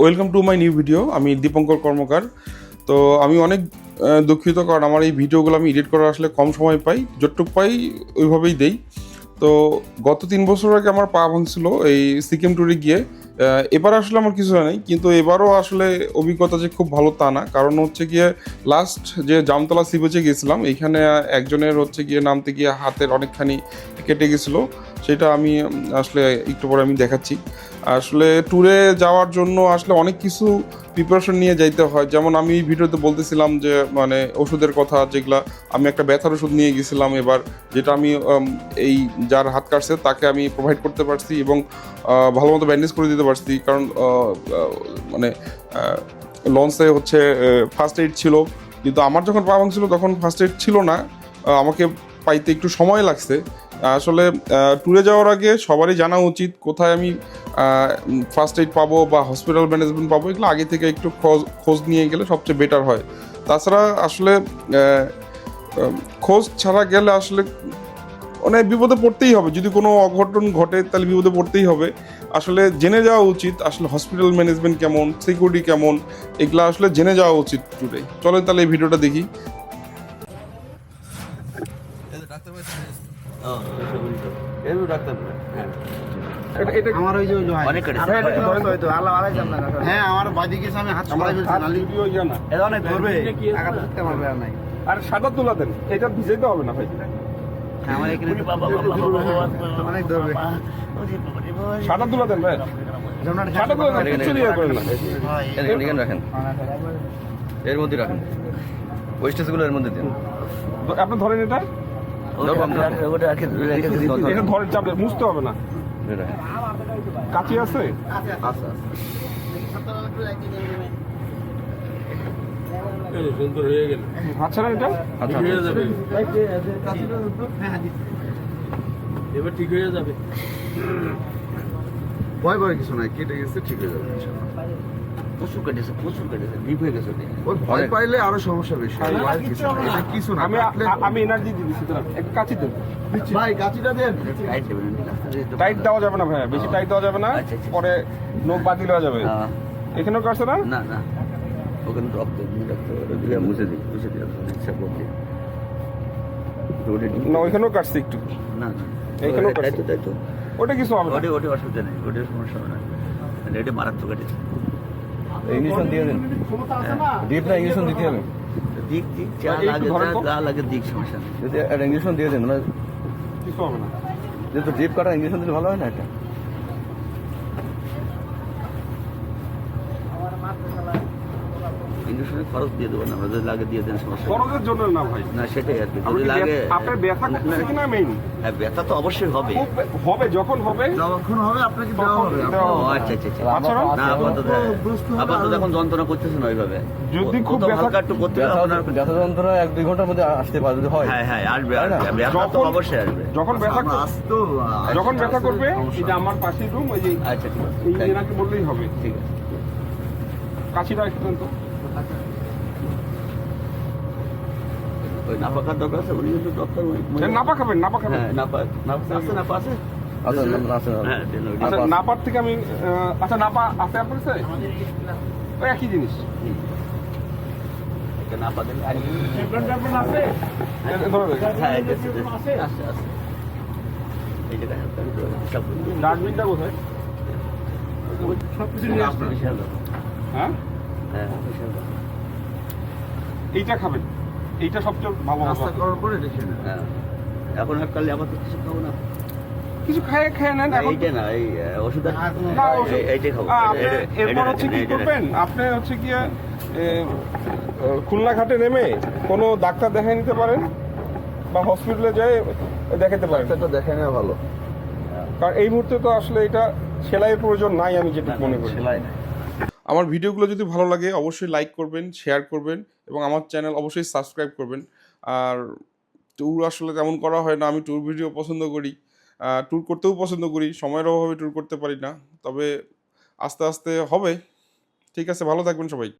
Welcome to my new video আমি দীপঙ্কর কর্মকার। তো আমি অনেক দুঃখিত কারণ আমার এই ভিডিওগুলো আমি এডিট করার আসলে কম সময় পাই যতটুক পাই ওইভাবেই দেই। তো গত তিন বছর আগে আমার পা ভাঙছিল এই সিকিম ট্যুরে গিয়ে। এবার আসলে আমার কিছু হয় নাই, কিন্তু এবারও আসলে অভিজ্ঞতা যে খুব ভালো তা না। কারণ হচ্ছে গিয়ে লাস্ট যে জামতলা সি বিচে গেছিলাম এইখানে একজনের হচ্ছে গিয়ে নামতে গিয়ে হাতের অনেকখানি কেটে গেছিল। সেটা আমি আসলে একটু পরে আমি দেখাচ্ছি। আসলে ট্যুরে যাওয়ার জন্য আসলে অনেক কিছু প্রিপারেশন নিয়ে যাইতে হয়। যেমন আমি ভিডিওতে বলতেছিলাম যে মানে ওষুধের কথা যেগুলা, আমি একটা ব্যথার ওষুধ নিয়ে গেছিলাম এবার, যেটা আমি এই যার হাত কাটছে তাকে আমি প্রোভাইড করতে পারছি এবং ভালো মতো ব্যান্ডেজ করে দিতে পারছি কারণ আহ, আহ, মানে লঞ্চে হচ্ছে ফার্স্ট এইড ছিল। কিন্তু আমার যখন পা ভাঙছিল তখন ফার্স্ট এইড ছিল না। আমাকে পাইতে একটু সময় লাগছে। আসলে ট্যুরে যাওয়ার আগে সবারই জানা উচিত কোথায় আমি ফার্স্ট এইড পাবো বা হসপিটাল ম্যানেজমেন্ট পাবো। এগুলো আগে থেকে একটু খোঁজ খোঁজ নিয়ে গেলে সবচেয়ে বেটার হয়। তাছাড়া আসলে খোঁজ ছাড়া গেলে আসলে মানে বিপদে পড়তেই হবে। যদি কোনো অঘটন ঘটে তাহলে বিপদে পড়তেই হবে। আসলে জেনে যাওয়া উচিত আসলে হসপিটাল ম্যানেজমেন্ট কেমন সিকিউরিটি কেমন এগুলো আসলে জেনে যাওয়া উচিত ট্যুরে চলেন তাহলে এই ভিডিওটা দেখি। আমার ওই যে হয়। অনেক হ্যাঁ, না। হ্যাঁ আমার বাদি গেছে আমি হাত সরাই ফেলছি অনেক ধরবে আঘাত করতে পারবে আর নাই। আর সাদা তুলা দেন এটা ভিজাইতে হবে না ভাই। আমার এখানে অনেক ধরবে। সাদা তুলা দেন ভাই। সাদা তুলা দেন কিচ্ছু দিয়ে করেন। না এখানে এখানে রাখেন। এর মধ্যে রাখেন। ওয়েস্টেজগুলো এর মধ্যে দিন। আপনি ধরেন এটা? এটা ধরেন চাপলে মুছতে হবে না। রাখেন। আছে? আচ্ছা আচ্ছা না এটা? আচ্ছা এবার ঠিক হয়ে যাবে। ভয় ভয় কিছু নাই কেটে গেছে ঠিক হয়ে যাবে প্রচুর কেটেছে, প্রচুর কেটেছে, ডিপ হয়ে গেছে ওটা। ভয় পাইলে আরও সমস্যা বেশি ভয় কিছু না এটা কিছু না আমি এনার্জি দিয়ে দিচ্ছি তোরা একটু কাঁচি দেন। ভাই কাঁচিটা দেন। টাইট দেওয়া যাবে না ভাইয়া বেশি টাইট দেওয়া যাবে না। আচ্ছা, আচ্ছা। পরে নোক বাতিল হয়ে যাবে। এখানেও কাটছে না? না না। ওখানে ড্রপ দেন ড্রপ দিলে মুছে দিই মুছে দিই ইচ্ছা করতে না ওইখানেও কাটছে একটু। না না। এইখানেও কাটছে। তাই তো ওটা কিছু হবে ওটা ওটা অসুবিধা নেই ওটা সমস্যা হবে না। এটা মারাত্মক কেটেছে ইঞ্জেকশন দিয়ে দিন। ডিপ না ইঞ্জেকশন দিতে হবে। দিক দিক যা লাগে ধরেন যা যা লাগে দিক সমস্যা নেই। যদি একটা ইঞ্জেকশন দিয়ে দিন মানে কিছু হবে না। যেহেতু ডিপ কাটা ইঞ্জেকশন দিলে ভালো হয় না এটা? ইঞ্জেকশনের খরচ দিয়ে দেবো না আমরা যদি লাগে দিয়ে দেন সমস্যা খরচের জন্য না ভাই। না সেটাই আর কি। যদি লাগে আপনার ব্যথা করছে না, কিনা মেইন হ্যাঁ ব্যথা তো অবশ্যই হবে। হবে যখন হবে? যখন হবে আপনাকে দেওয়া হবে। হবে। আচ্ছা আচ্ছা আচ্ছা। আচ্ছা না? আপাতত আপাতত এখন যন্ত্রণা করতেছে না ওইভাবে। যদি খুব ব্যথা- একটু করতে আপনার ব্যথা যন্ত্রণা এক দুই ঘণ্টার মধ্যে আসতে পারে যদি হয়। হ্যাঁ হ্যাঁ আসবে আসবে। ব্যথা তো অবশ্যই আসবে। যখন ব্যথা আসতো, যখন ব্যথা করবে সমস্যা। এটা আমার পাশের রুম ওই যে আচ্ছা ঠিক আছে। এই বললেই হবে। ঠিক আছে। কাছিটা একটু ওই নাপাকার দরকার আছে উনি কিন্তু ডক্টর নাপা খাবেন নাপা খাবেন। হ্যাঁ নাপা নাপা আছে নাপা আছে। না, না, আছে, হ্যাঁ। আচ্ছা নাপা- নাপার থেকে আমি আচ্ছা নাপা আছে আপনার কাছে? ওই একই জিনিস। এটা নাপা দিলে। হ্যাঁ আছে, আছে আছে? আছে সব ডাস্টবিনটা কোথায়? সবকিছু নিয়ে আসবে বিশাল হ্যাঁ। এইটা খাবেন। এইটা সবচেয়ে ভালো নাস্তা করার পরে দেখে নেন। হ্যাঁ। এখন আর কালে আবার তো কিছু খাব না। কিছু খায় খেয়ে নেন এখন এইটা না এই ওষুধ না, এইটাই খাব। এরপর হচ্ছে কি করবেন? আপনি হচ্ছে কি খুলনা ঘাটে নেমে কোনো ডাক্তার দেখাই নিতে পারেন বা হসপিটালে যেয়ে দেখাতে পারেন। ডাক্তারটা দেখে নেওয়া ভালো। কারণ এই মুহূর্তে তো আসলে এটা সেলাইয়ের প্রয়োজন নাই আমি যেটা মনে করি। সেলাই না আমার ভিডিওগুলো যদি ভালো লাগে, অবশ্যই লাইক করবেন শেয়ার করবেন এবং আমার চ্যানেল অবশ্যই সাবস্ক্রাইব করবেন। আর ট্যুর আসলে তেমন করা হয় না, আমি ট্যুর ভিডিও পছন্দ করি। ট্যুর করতেও পছন্দ করি, সময়ের অভাবে ট্যুর করতে পারি না। তবে আস্তে আস্তে হবে। ঠিক আছে, ভালো থাকবেন সবাই।